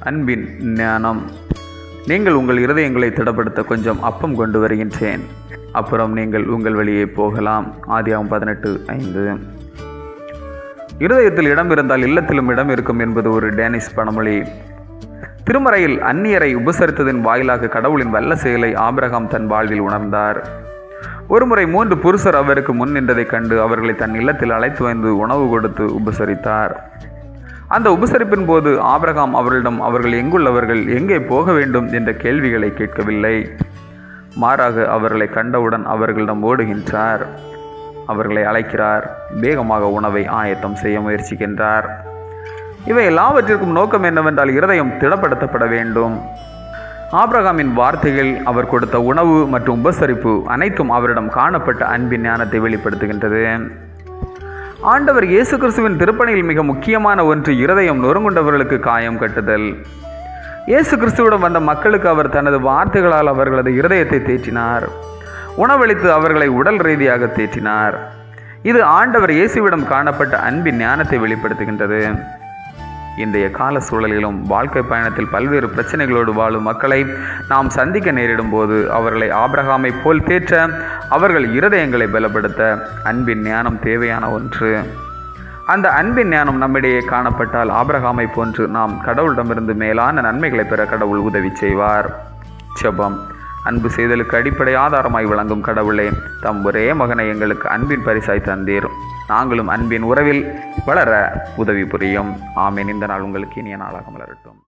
அன்பின் ஞானம். நீங்கள் உங்கள் இருதயங்களை திடப்படுத்த கொஞ்சம் அப்பம் கொண்டு வருகின்றேன். அப்புறம் நீங்கள் உங்கள் வழியே போகலாம். ஆதியாகும் பதினெட்டு ஐந்து. இருதயத்தில் இடம் இருந்தால் இல்லத்திலும் இடம் இருக்கும் என்பது ஒரு டேனிஷ் பணமொழி திருமறையில் அந்நியரை உபசரித்ததின் வாயிலாக கடவுளின் வல்ல செயலை ஆபிரகாம் தன் வாழ்வில் உணர்ந்தார். ஒருமுறை மூன்று புருஷர் அவருக்கு முன் நின்றதைக் கண்டு அவர்களை தன் இல்லத்தில் அழைத்து வந்து உணவு கொடுத்து உபசரித்தார். அந்த உபசரிப்பின் போது ஆபிரகாம் அவர்களிடம் அவர்கள் எங்குள்ளவர்கள்? எங்கே போக வேண்டும்? என்ற கேள்விகளை கேட்கவில்லை. மாறாக அவர்களை கண்டவுடன் அவர்களிடம் ஓடுகின்றார். அவர்களை அழைக்கிறார். வேகமாக உணவை ஆயத்தம் செய்ய முயற்சிக்கின்றார். இவை எல்லாவற்றிற்கும் நோக்கம் என்னவென்றால் இருதயம் திடப்படுத்தப்பட வேண்டும். ஆப்ரகாமின் வார்த்தைகள் அவர் கொடுத்த உணவு மற்றும் உபசரிப்பு அனைத்தும் அவரிடம் காணப்பட்ட அன்பின் ஞானத்தை வெளிப்படுத்துகின்றது. ஆண்டவர் இயேசு கிறிஸ்துவின் திருப்பணியில் மிக முக்கியமான ஒன்று இருதயம் நொறுங்குண்டவர்களுக்கு காயம் கட்டுதல். இயேசு கிறிஸ்துவிடம் வந்த மக்களுக்கு அவர் தனது வார்த்தைகளால் அவர்களது இருதயத்தை தேற்றினார். உணவளித்து அவர்களை உடல் ரீதியாக தேற்றினார். இது ஆண்டவர் இயேசுவிடம் காணப்பட்ட அன்பின் ஞானத்தை வெளிப்படுத்துகின்றது. இன்றைய கால சூழலிலும் வாழ்க்கை பயணத்தில் பல்வேறு பிரச்சனைகளோடு வாழும் மக்களை நாம் சந்திக்க நேரிடும் போது அவர்களை ஆபிரகாமை போல் தேற்ற அவர்கள் இருதயங்களை பலப்படுத்த அன்பின் ஞானம் தேவையான ஒன்று. அந்த அன்பின் ஞானம் நம்மிடையே காணப்பட்டால் ஆபிரகாமை போன்று நாம் கடவுளிடமிருந்து மேலான நன்மைகளை பெற கடவுள் உதவி செய்வார். செபம் அன்பு செய்தலுக்கு அடிப்படை ஆதாரமாய் விளங்கும் கடவுளே தம் ஒரே மகனை எங்களுக்கு அன்பின் பரிசாய் தந்தீர். நாங்களும் அன்பின் உறவில் வளர உதவி புரியும். ஆமேன். இந்த நாள் உங்களுக்கு இனிய நாளாக மலரட்டும்.